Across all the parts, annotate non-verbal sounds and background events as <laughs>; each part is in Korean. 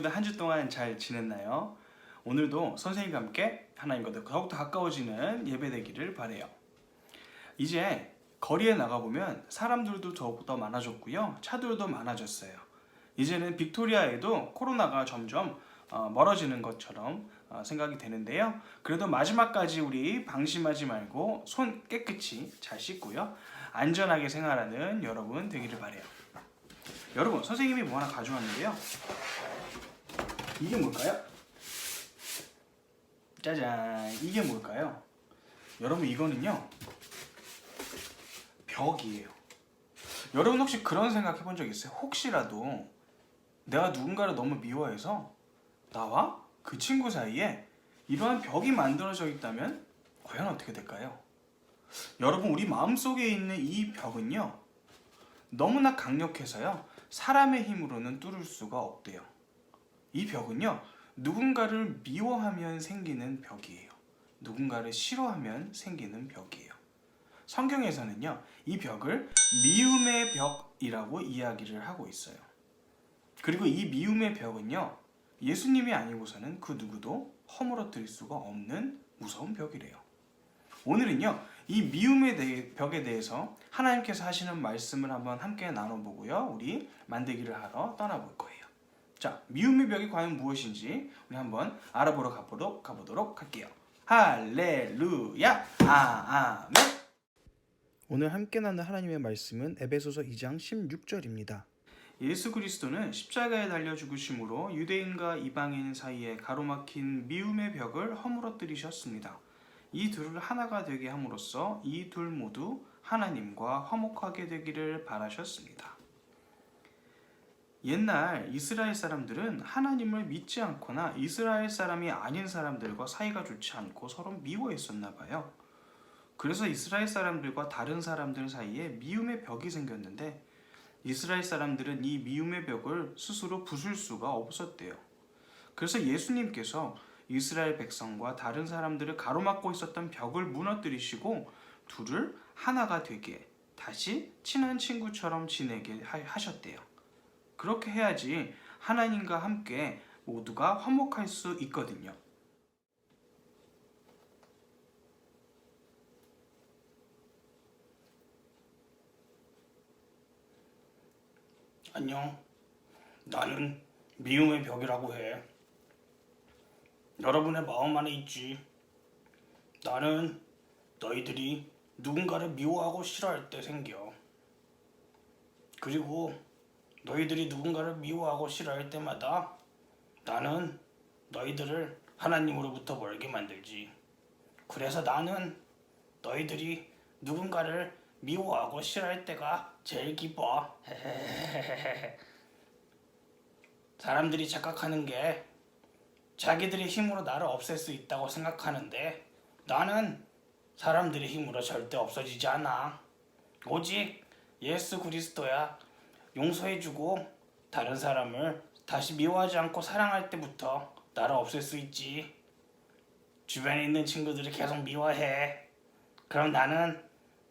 친구들 한 주 동안 잘 지냈나요? 오늘도 선생님과 함께 하나님과 더욱더 가까워지는 예배 되기를 바래요. 이제 거리에 나가보면 사람들도 더욱더 많아졌고요. 차들도 많아졌어요. 이제는 빅토리아에도 코로나가 점점 어, 멀어지는 것처럼 어, 생각이 되는데요. 그래도 마지막까지 우리 방심하지 말고 손 깨끗이 잘 씻고요. 안전하게 생활하는 여러분 되기를 바래요. 여러분, 선생님이 뭐 하나 가져왔는데요. 이게 뭘까요? 짜잔, 이게 뭘까요? 여러분, 이거는요, 벽이에요. 여러분 혹시 그런 생각 해본 적 있어요? 혹시라도 내가 누군가를 너무 미워해서 나와 그 친구 사이에 이러한 벽이 만들어져 있다면 과연 어떻게 될까요? 여러분 우리 마음속에 있는 이 벽은요 너무나 강력해서요 사람의 힘으로는 뚫을 수가 없대요. 이 벽은요 누군가를 미워하면 생기는 벽이에요. 누군가를 싫어하면 생기는 벽이에요. 성경에서는요 이 벽을 미움의 벽이라고 이야기를 하고 있어요. 그리고 이 미움의 벽은요 예수님이 아니고서는 그 누구도 허물어뜨릴 수가 없는 무서운 벽이래요. 오늘은요 이 미움의 대- 벽에 대해서 하나님께서 하시는 말씀을 한번 함께 나눠보고요 우리 만들기를 하러 떠나볼 거예요. 자 미움의 벽이 과연 무엇인지 우리 한번 알아보러 가보도록 가보도록 할게요. 할렐루야 아멘. 오늘 함께 나눌 하나님의 말씀은 에베소서 2장 16절입니다. 예수 그리스도는 십자가에 달려 죽으심으로 유대인과 이방인 사이에 가로막힌 미움의 벽을 허물어뜨리셨습니다. 이 둘을 하나가 되게 함으로써 이 둘 모두 하나님과 화목하게 되기를 바라셨습니다. 옛날 이스라엘 사람들은 하나님을 믿지 않거나 이스라엘 사람이 아닌 사람들과 사이가 좋지 않고 서로 미워했었나 봐요. 그래서 이스라엘 사람들과 다른 사람들 사이에 미움의 벽이 생겼는데 이스라엘 사람들은 이 미움의 벽을 스스로 부술 수가 없었대요. 그래서 예수님께서 이스라엘 백성과 다른 사람들을 가로막고 있었던 벽을 무너뜨리시고 둘을 하나가 되게 다시 친한 친구처럼 지내게 하- 하셨대요. 그렇게 해야지 하나님과 함께 모두가 화목할 수 있거든요. 안녕. 나는 미움의 벽이라고 해. 여러분의 마음 안에 있지. 나는 너희들이 누군가를 미워하고 싫어할 때 생겨. 그리고 너희들이 누군가를 미워하고 싫어할 때마다 나는 너희들을 하나님으로부터 멀게 만들지. 그래서 나는 너희들이 누군가를 미워하고 싫어할 때가 제일 기뻐. <laughs> 사람들이 착각하는 게 자기들의 힘으로 나를 없앨 수 있다고 생각하는데 나는 사람들의 힘으로 절대 없어지지 않아. 오직 예수 그리스도야 용서해주고 다른 사람을 다시 미워하지 않고 사랑할 때부터 나를 없앨 수 있지. 주변에 있는 친구들이 계속 미워해. 그럼 나는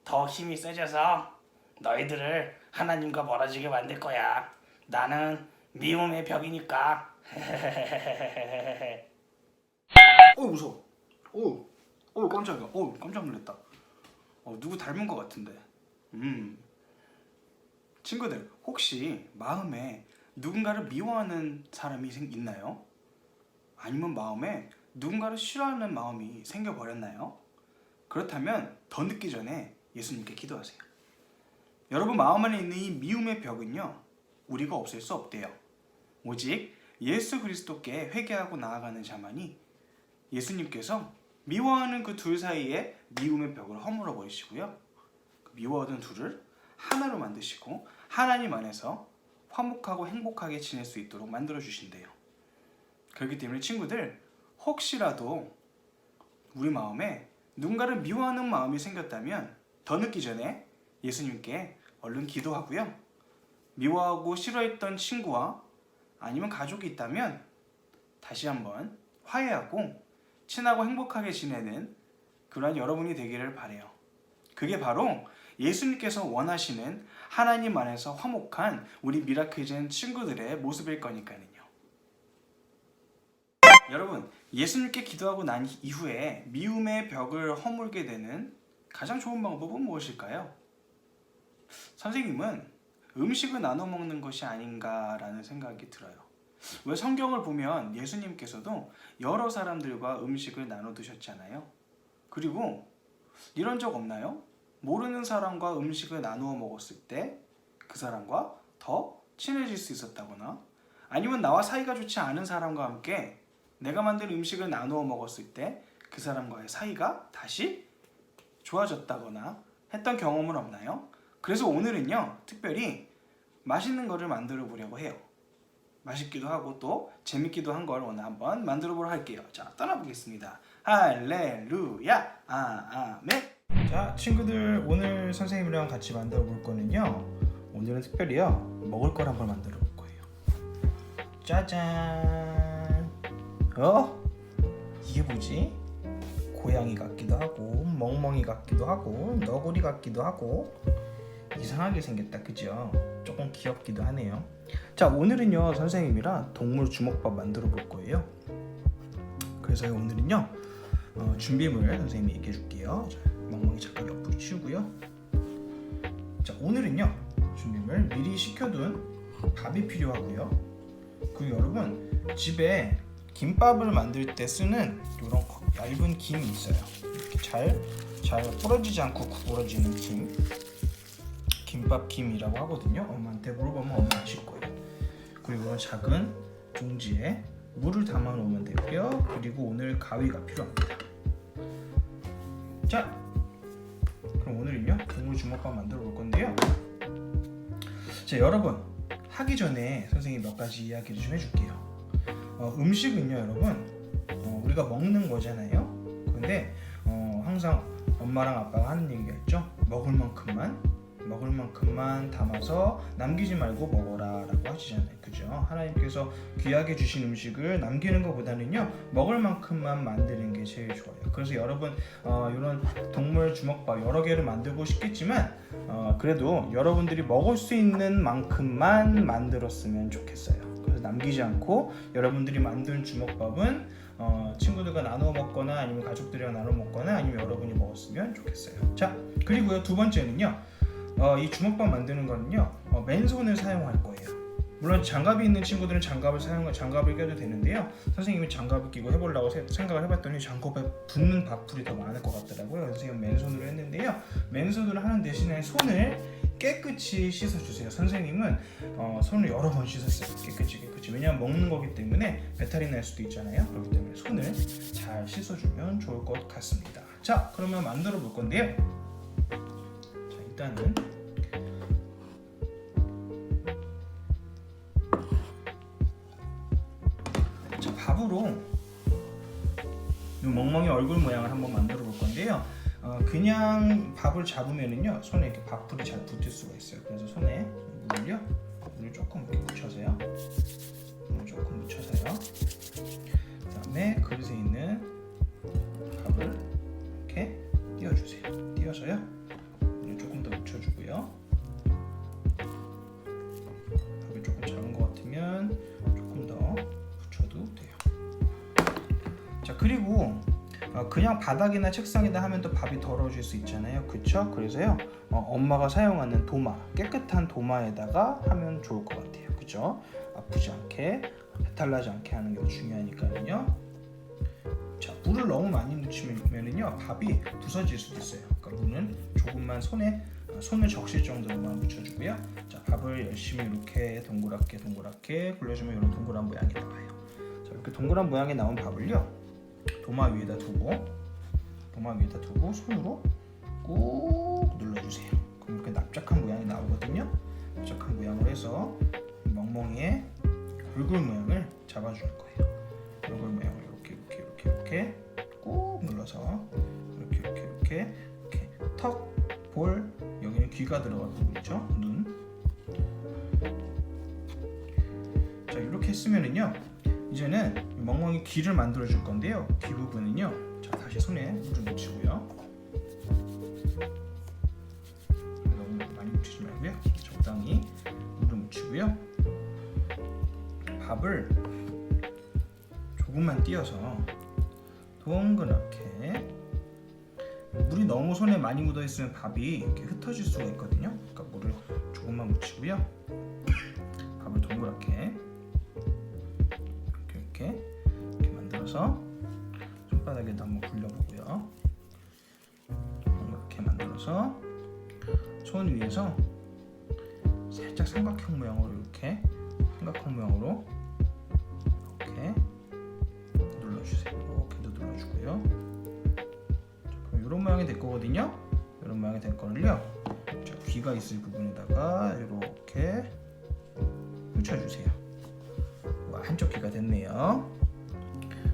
더 힘이 세져서 너희들을 하나님과 멀어지게 만들 거야. 나는 미움의 벽이니까. <laughs> 어 무서워. 어, 어 깜짝이야. 어 깜짝 놀랐다. 어 누구 닮은 것 같은데. 음. 친구들 혹시 마음에 누군가를 미워하는 사람이 생 있나요? 아니면 마음에 누군가를 싫어하는 마음이 생겨 버렸나요? 그렇다면 더 늦기 전에 예수님께 기도하세요. 여러분 마음 안에 있는 이 미움의 벽은요 우리가 없앨 수 없대요. 오직 예수 그리스도께 회개하고 나아가는 자만이 예수님께서 미워하는 그 둘 사이에 미움의 벽을 허물어 버리시고요. 그 미워하던 둘을 하나로 만드시고 하나님 안에서 화목하고 행복하게 지낼 수 있도록 만들어 주신대요. 그렇기 때문에 친구들 혹시라도 우리 마음에 누군가를 미워하는 마음이 생겼다면 더 늦기 전에 예수님께 얼른 기도하고요. 미워하고 싫어했던 친구와 아니면 가족이 있다면 다시 한번 화해하고 친하고 행복하게 지내는 그러한 여러분이 되기를 바래요. 그게 바로 예수님께서 원하시는 하나님 안에서 화목한 우리 미라클젠 친구들의 모습일 거니까요. 여러분, 예수님께 기도하고 난 이후에 미움의 벽을 허물게 되는 가장 좋은 방법은 무엇일까요? 선생님은 음식을 나눠 먹는 것이 아닌가라는 생각이 들어요. 왜 성경을 보면 예수님께서도 여러 사람들과 음식을 나눠 드셨잖아요. 그리고 이런 적 없나요? 모르는 사람과 음식을 나누어 먹었을 때 그 사람과 더 친해질 수 있었다거나 아니면 나와 사이가 좋지 않은 사람과 함께 내가 만든 음식을 나누어 먹었을 때 그 사람과의 사이가 다시 좋아졌다거나 했던 경험은 없나요? 그래서 오늘은요, 특별히 맛있는 거를 만들어 보려고 해요. 맛있기도 하고 또 재밌기도 한 걸 오늘 한번 만들어 보러 할게요. 자, 떠나보겠습니다. 할렐루야, 아멘. 자, 친구들 오늘 선생님이랑 같이 만들어 볼 거는요. 오늘은 특별히요 먹을 걸 한번 만들어 볼 거예요. 짜잔. 어? 이게 뭐지? 고양이 같기도 하고 멍멍이 같기도 하고 너구리 같기도 하고 이상하게 생겼다 그죠? 조금 귀엽기도 하네요 자 오늘은요 선생님이랑 동물 주먹밥 만들어 볼 거예요 그래서 오늘은요 어, 준비물 선생님이 얘기해 줄게요 자, 멍멍이 잠깐 옆으로 치우고요 자 오늘은요 준비물 미리 식혀둔 밥이 필요하고요 그리고 여러분 집에 김밥을 만들 때 쓰는 이런 얇은 김이 있어요. 잘, 잘 부러지지 않고 구부러지는 김. 김밥 김이라고 하거든요. 엄마한테 물어보면 엄마 아실 거예요. 그리고 작은 종지에 물을 담아 놓으면 되고요. 그리고 오늘 가위가 필요합니다. 자, 그럼 오늘은요 동물 주먹밥 만들어 볼 건데요. 자, 여러분 하기 전에 선생님 몇 가지 이야기를 좀 해줄게요. 어, 음식은요, 여러분, 어, 우리가 먹는 거잖아요. 근데 어, 항상 엄마랑 아빠가 하는 얘기가 있죠. 먹을 만큼만, 먹을 만큼만 담아서 남기지 말고 먹어라 라고 하시잖아요. 그죠? 하나님께서 귀하게 주신 음식을 남기는 것보다는요, 먹을 만큼만 만드는 게 제일 좋아요. 그래서 여러분 어, 이런 동물 주먹밥 여러 개를 만들고 싶겠지만 어, 그래도 여러분들이 먹을 수 있는 만큼만 만들었으면 좋겠어요. 그래서 남기지 않고 여러분들이 만든 주먹밥은 어, 친구들과 나눠 먹거나 아니면 가족들이랑 나눠 먹거나 아니면 여러분이 먹었으면 좋겠어요. 자 그리고요 두 번째는요 어, 이 주먹밥 만드는 거는요 어, 맨손을 사용할 거예요. 물론 장갑이 있는 친구들은 장갑을 사용 장갑을 껴도 되는데요. 선생님이 장갑을 끼고 해보려고 세- 생각을 해봤더니 장갑에 붙는 밥풀이 더 많을 것 같더라고요. 선생님 맨손으로 했는데요. 맨손으로 하는 대신에 손을 깨끗이 씻어주세요. 선생님은 어, 손을 여러 번 씻었어요. 깨끗이 깨끗이. 왜냐하면 먹는 거기 때문에 배탈이 날 수도 있잖아요. 그렇기 때문에 손을 잘 씻어주면 좋을 것 같습니다. 자, 그러면 만들어 볼 건데요. 자, 일단은 자, 밥으로 이 멍멍이 얼굴 모양을 한번 만들어 볼 건데요. 어, 그냥 밥을 잡으면은요 손에 이렇게 밥풀이 잘 붙을 수가 있어요. 그래서 손에 물을요 물을 조금 이렇게 묻혀서요. 그냥 바닥이나 책상에다 하면 또 밥이 더러워질 수 있잖아요. 그쵸? 그래서요 어, 엄마가 사용하는 도마 깨끗한 도마에다가 하면 좋을 것 같아요. 그죠? 아프지 않게 배탈나지 않게 하는 게 중요하니까요. 자 물을 너무 많이 묻히면은요 밥이 부서질 수도 있어요. 그러니까 물은 조금만 손에 어, 손을 적실 정도로만 묻혀주고요. 자 밥을 열심히 이렇게 동그랗게 동그랗게 굴려주면 이런 동그란 모양이 나와요. 자 이렇게 동그란 모양이 나온 밥을요. 도마 위에다 두고 도마 위에다 두고 손으로 꾹 눌러주세요. 그럼 이렇게 납작한 모양이 나오거든요. 납작한 모양으로 해서 이 멍멍이의 얼굴 모양을 잡아줄 거예요. 얼굴 모양을 이렇게 이렇게 이렇게 이렇게 꾹 눌러서 이렇게 이렇게 이렇게 이렇게 턱, 볼 여기는 귀가 들어갈 부분이죠. 눈. 자 이렇게 했으면은요. 이제는 이 멍멍이 귀를 만들어 줄 건데요. 귀 부분은요. 자 다시 손에 물을 묻히고요. 너무 많이 묻히지 말고요. 적당히 물을 묻히고요. 밥을 부분만 띄어서 동그랗게 물이 너무 손에 많이 묻어 있으면 밥이 이렇게 흩어질 수가 있거든요. 그러니까 물을 조금만 묻히고요. 밥을 동그랗게 이렇게 이렇게 이렇게 만들어서 만들어서 손 위에서 살짝 삼각형 모양으로 이렇게 삼각형 모양으로 이렇게 눌러주세요. 이렇게도 눌러주고요. 자, 그럼 이런 모양이 될 거거든요. 이런 모양이 될 거를요. 자, 귀가 있을 부분에다가 이렇게 붙여주세요. 와, 한쪽 귀가 됐네요.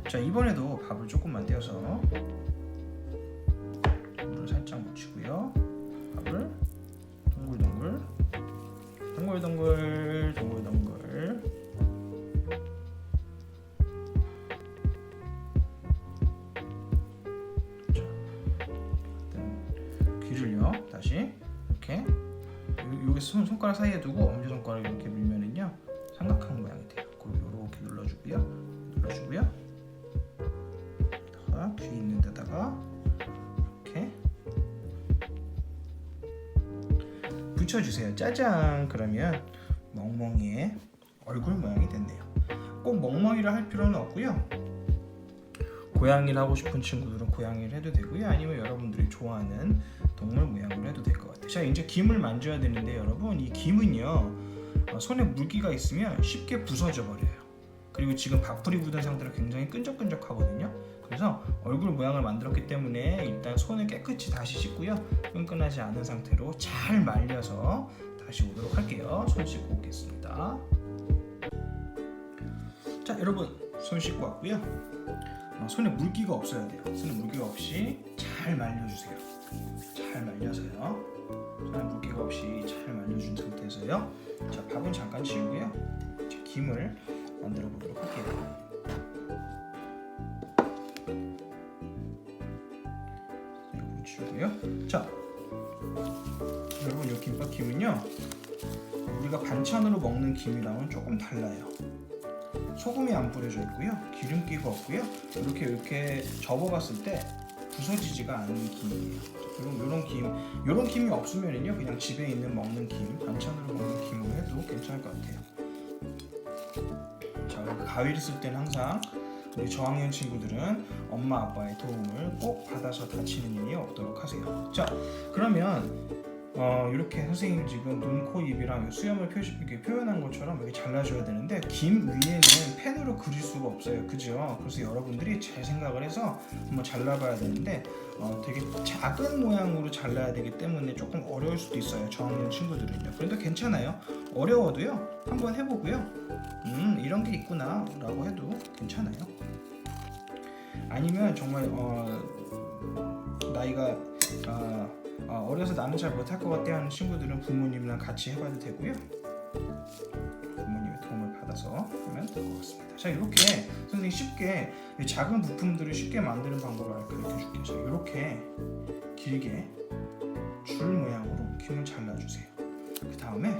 자 이번에도 밥을 조금만 떼어서 동글동글 동글동글. 귀를요 다시. 이렇게. 요- 여기 손 손가락 사이에 두고 붙여주세요. 짜잔! 그러면 멍멍이의 얼굴 모양이 됐네요. 꼭 멍멍이를 할 필요는 없고요. 고양이를 하고 싶은 친구들은 고양이를 해도 되고요. 아니면 여러분들이 좋아하는 동물 모양으로 해도 될 것 같아요. 자, 이제 김을 만져야 되는데 여러분 이 김은요 어, 손에 물기가 있으면 쉽게 부서져 버려요. 그리고 지금 밥풀이 묻은 상태로 굉장히 끈적끈적하거든요. 그래서 얼굴 모양을 만들었기 때문에 일단 손을 깨끗이 다시 씻고요. 끈끈하지 않은 상태로 잘 말려서 다시 오도록 할게요. 손 씻고 오겠습니다. 자, 여러분 손 씻고 왔고요. 어, 손에 물기가 없어야 돼요. 손에 물기가 없이 잘 말려주세요. 잘 말려서요. 손에 물기가 없이 잘 말려준 상태에서요. 자, 밥은 잠깐 치우고요. 김을 만들어 보도록 할게요. 치우고요. 자, 여러분 이 김밥 김은요. 우리가 반찬으로 먹는 김이랑은 조금 달라요. 소금이 안 뿌려져 있고요. 기름기가 없고요. 이렇게 이렇게 접어봤을 때 부서지지가 않는 김이에요. 이런 이런 김, 이런 김이 없으면은요 그냥 집에 있는 먹는 김, 반찬으로 먹는 김으로 해도 괜찮을 것 같아요. 자, 가위를 쓸 때는 항상 우리 저학년 친구들은 엄마 아빠의 도움을 꼭 받아서 다치는 일이 없도록 하세요. 자, 그러면 어, 이렇게 선생님 지금 눈, 코, 입이랑 수염을 표, 이렇게 표현한 것처럼 이렇게 잘라줘야 되는데 김 위에는 펜으로 그릴 수가 없어요, 그죠? 그래서 여러분들이 잘 생각을 해서 한번 잘라봐야 되는데 어, 되게 작은 모양으로 잘라야 되기 때문에 조금 어려울 수도 있어요, 저학년 친구들은요. 그런데 괜찮아요. 어려워도요, 한번 해보고요. 음, 이런 게 있구나 라고 해도 괜찮아요. 아니면 정말 어, 나이가 어, 어, 어려서 나는 잘 못할 것 같아 하는 친구들은 부모님이랑 같이 해봐도 되고요. 부모님의 도움을 받아서 하면 될 것 같습니다. 자 이렇게 선생님 쉽게 이 작은 부품들을 쉽게 만드는 방법을 가르쳐 줄게요. 자 이렇게 길게 줄 모양으로 김을 잘라주세요. 그 다음에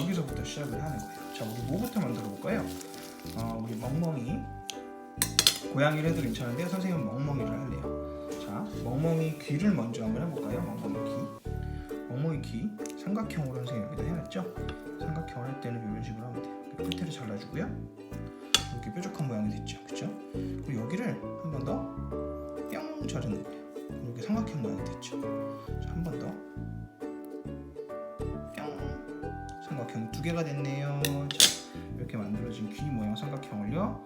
여기서부터 시작을 하는 거예요. 자 우리 뭐부터 만들어 볼까요? 어, 우리 멍멍이 고양이를 해도 괜찮은데 선생님은 멍멍이를 할래요. 자, 멍멍이 귀를 먼저 한번 해볼까요? 멍멍이 귀. 멍멍이 귀 삼각형으로 선생님 여기다 해놨죠? 삼각형을 할 때는 이런 식으로 하면 돼요. 끝에를 잘라주고요. 이렇게 뾰족한 모양이 됐죠, 그렇죠? 그리고 여기를 한 번 더 뿅 자르는 거예요. 이렇게 삼각형 모양이 됐죠. 자, 한번 더. 뿅. 삼각형 두 개가 됐네요. 귀 모양 삼각형을요.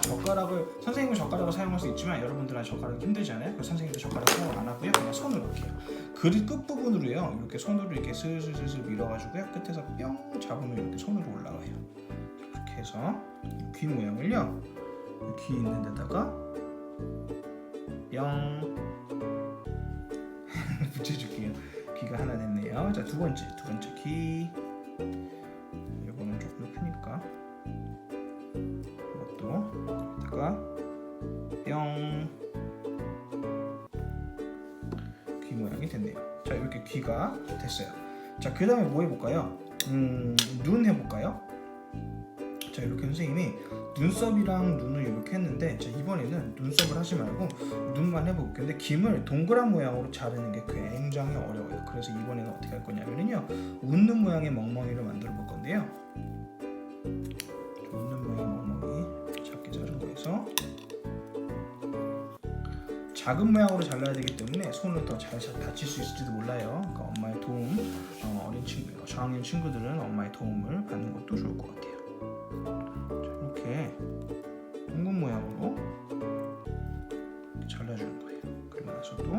젓가락을 선생님은 젓가락을 사용할 수 있지만 여러분들은 젓가락이 힘들잖아요. 그래서 선생님도 젓가락 사용 안 하고요. 그냥 손으로 이렇게. 그릇 끝 부분으로요. 이렇게 손으로 이렇게 슬슬슬슬 밀어가지고요. 끝에서 뿅 잡으면 이렇게 손으로 올라와요. 이렇게 해서 귀 모양을요. 귀 있는 데다가 뿅 <laughs> 붙여줄게요. 귀가 하나 됐네요. 자 두 번째 두 번째 귀. 이거는 조금 더 크니까 이것도 여기다가 뿅. 귀 모양이 됐네요. 자 이렇게 귀가 됐어요. 자그 다음에 뭐 해볼까요? 음, 눈 해볼까요? 자 이렇게 선생님이 눈썹이랑 눈을 이렇게 했는데 자 이번에는 눈썹을 하지 말고 눈만 해볼게요. 근데 김을 동그란 모양으로 자르는 게 굉장히 어려워요. 그래서 이번에는 어떻게 할 거냐면요 웃는 모양의 멍멍이를 만들어 볼 건데요. 작은 모양으로 잘라야 되기 때문에 손을 더 잘 다칠 수 있을지도 몰라요. 그러니까 엄마의 도움, 어, 어린 친구, 저학년 친구들은 엄마의 도움을 받는 것도 좋을 것 같아요. 자, 이렇게 둥근 모양으로 잘라주는 거예요. 그리고 나서 또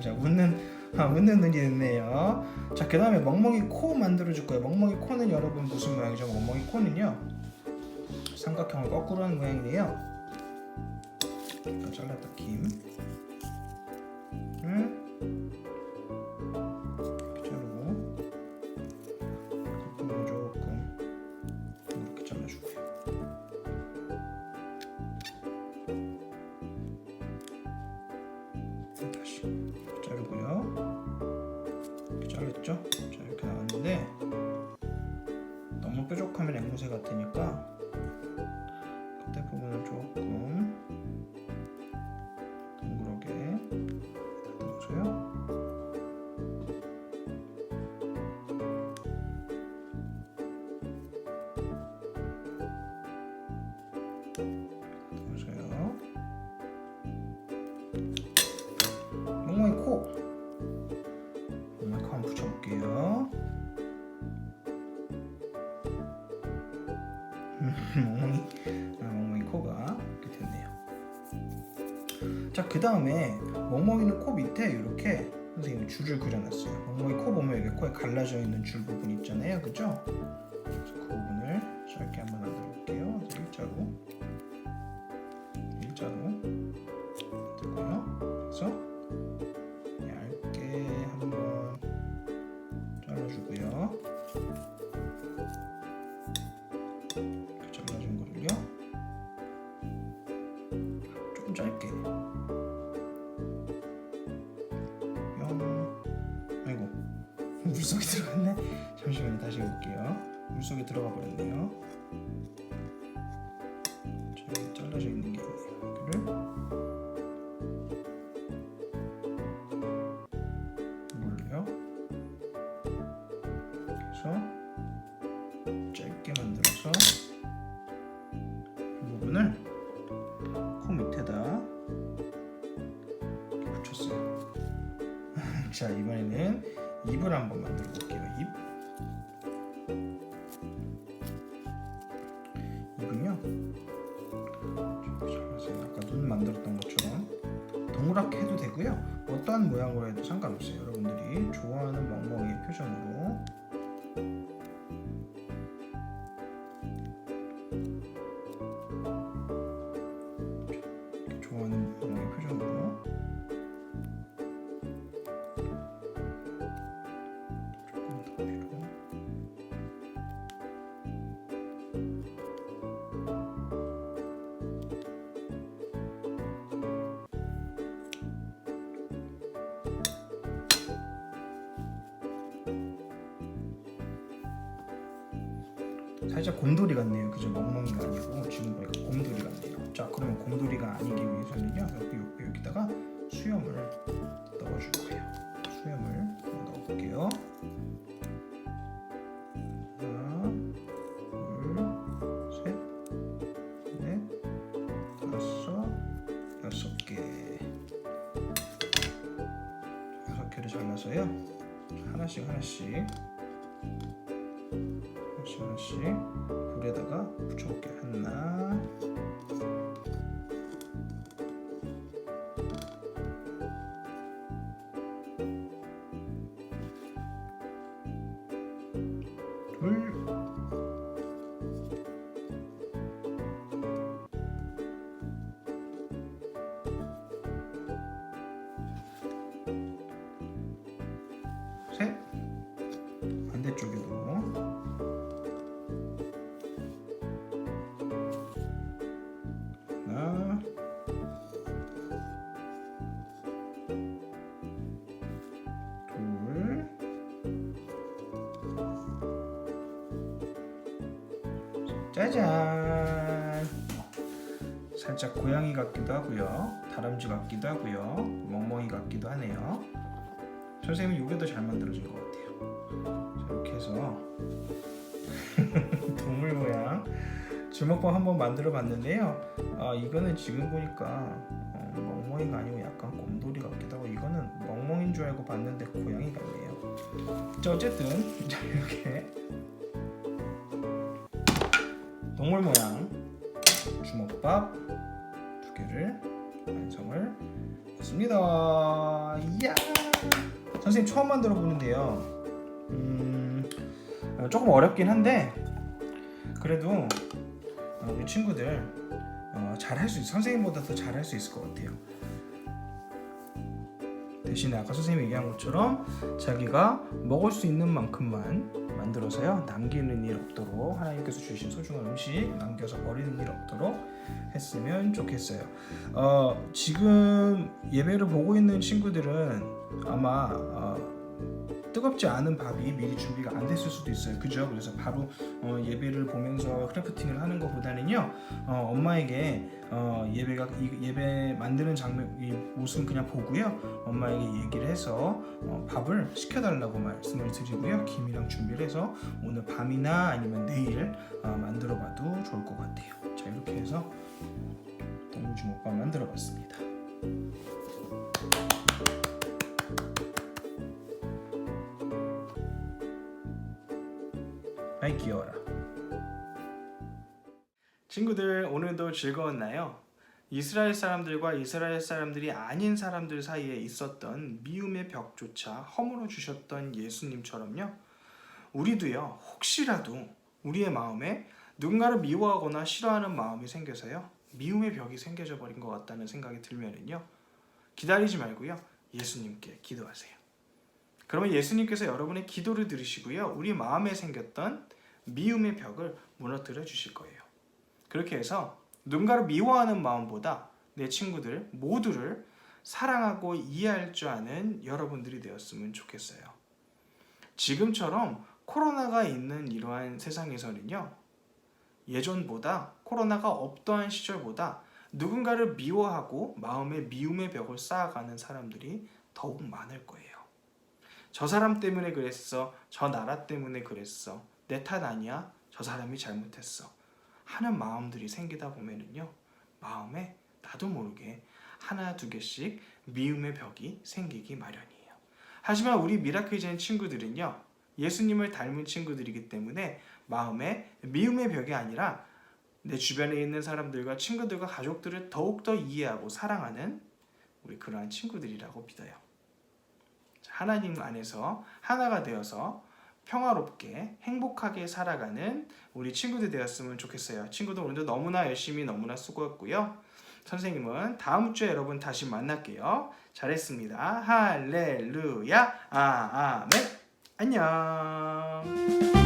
자 웃는 아, 웃는 눈이 됐네요. 자 그 다음에 멍멍이 코 만들어 줄 거예요. 멍멍이 코는 여러분 무슨 모양이죠? 멍멍이 코는요. 삼각형을 거꾸로 하는 모양이에요. 아까 잘랐다. 김 다음에 멍멍이는 코 밑에 이렇게 선생님이 줄을 그려놨어요. 멍멍이 코 보면 여기 코에 갈라져 있는 줄 부분 있잖아요, 그죠? 그래서 그 부분을 짧게 한번 만들어 볼게요. 일자로, 일자로 만들고요. 그래서 얇게 한번 잘라주고요. 이렇게 잘라준 거를요. 조금 짧게. 잠시만요 다시 해볼게요. 물속에 들어가 버렸네요. 동그랗게 해도 되고요. 어떠한 모양으로 해도 상관없어요. 여러분들이 좋아하는 멍멍이의 표정으로 볼게요. 하나씩 하나씩 하나씩 하나씩 불에다가 붙여볼게요. 하나, 셋. 반대쪽에도. 하나. 둘. 짜잔. 살짝 고양이 같기도 하고요. 다람쥐 같기도 하고요. 멍멍이 같기도 하네요 선생님은 이게 더 잘 만들어진 것 같아요 자, 이렇게 해서 <laughs> 동물 모양 주먹밥 한번 만들어 봤는데요. 아 이거는 지금 보니까 어, 멍멍이가 아니고 약간 곰돌이 같기도 하고 이거는 멍멍인 줄 알고 봤는데 고양이 같네요. 자 어쨌든 <laughs> 자 이렇게 동물 모양 주먹밥 두 개를 완성을 했습니다. 선생님 처음 만들어 보는데요. 음 어, 조금 어렵긴 한데 그래도 어, 우리 친구들 어, 잘할 수 있, 선생님보다 더 잘 할 수 있을 것 같아요. 대신에 아까 선생님이 얘기한 것처럼 자기가 먹을 수 있는 만큼만 만들어서요 남기는 일 없도록 하나님께서 주신 소중한 음식 남겨서 버리는 일 없도록 했으면 좋겠어요. 어, 지금 예배를 보고 있는 친구들은 아마 어, 뜨겁지 않은 밥이 미리 준비가 안 됐을 수도 있어요. 그죠? 그래서 바로 어, 예배를 보면서 크래프팅을 하는 것보다는요, 어, 엄마에게 어, 예배가 이, 예배 만드는 장면 이 모습 그냥 보고요, 엄마에게 얘기를 해서 어, 밥을 시켜달라고 말씀을 드리고요, 김이랑 준비를 해서 오늘 밤이나 아니면 내일 어, 만들어봐도 좋을 것 같아요. 자 이렇게 해서 동물 주먹밥 만들어봤습니다. 아이 귀여워라. 친구들 오늘도 즐거웠나요? 이스라엘 사람들과 이스라엘 사람들이 아닌 사람들 사이에 있었던 미움의 벽조차 허물어 주셨던 예수님처럼요. 우리도요. 혹시라도 우리의 마음에 누군가를 미워하거나 싫어하는 마음이 생겨서요. 미움의 벽이 생겨져 버린 것 같다는 생각이 들면은요. 기다리지 말고요. 예수님께 기도하세요. 그러면 예수님께서 여러분의 기도를 들으시고요. 우리 마음에 생겼던 미움의 벽을 무너뜨려 주실 거예요. 그렇게 해서 누군가를 미워하는 마음보다 내 친구들 모두를 사랑하고 이해할 줄 아는 여러분들이 되었으면 좋겠어요. 지금처럼 코로나가 있는 이러한 세상에서는요. 예전보다 코로나가 없던 시절보다 누군가를 미워하고 마음에 미움의 벽을 쌓아가는 사람들이 더욱 많을 거예요. 저 사람 때문에 그랬어. 저 나라 때문에 그랬어. 내 탓 아니야. 저 사람이 잘못했어. 하는 마음들이 생기다 보면은요. 마음에 나도 모르게 하나 두 개씩 미움의 벽이 생기기 마련이에요. 하지만 우리 미라클젠 친구들은요. 예수님을 닮은 친구들이기 때문에 마음에 미움의 벽이 아니라 내 주변에 있는 사람들과 친구들과 가족들을 더욱더 이해하고 사랑하는 우리 그러한 친구들이라고 믿어요. 하나님 안에서 하나가 되어서 평화롭게 행복하게 살아가는 우리 친구들 되었으면 좋겠어요. 친구들 오늘도 너무나 열심히 너무나 수고했고요. 선생님은 다음 주에 여러분 다시 만날게요. 잘했습니다. 할렐루야. 아, 아멘. 안녕.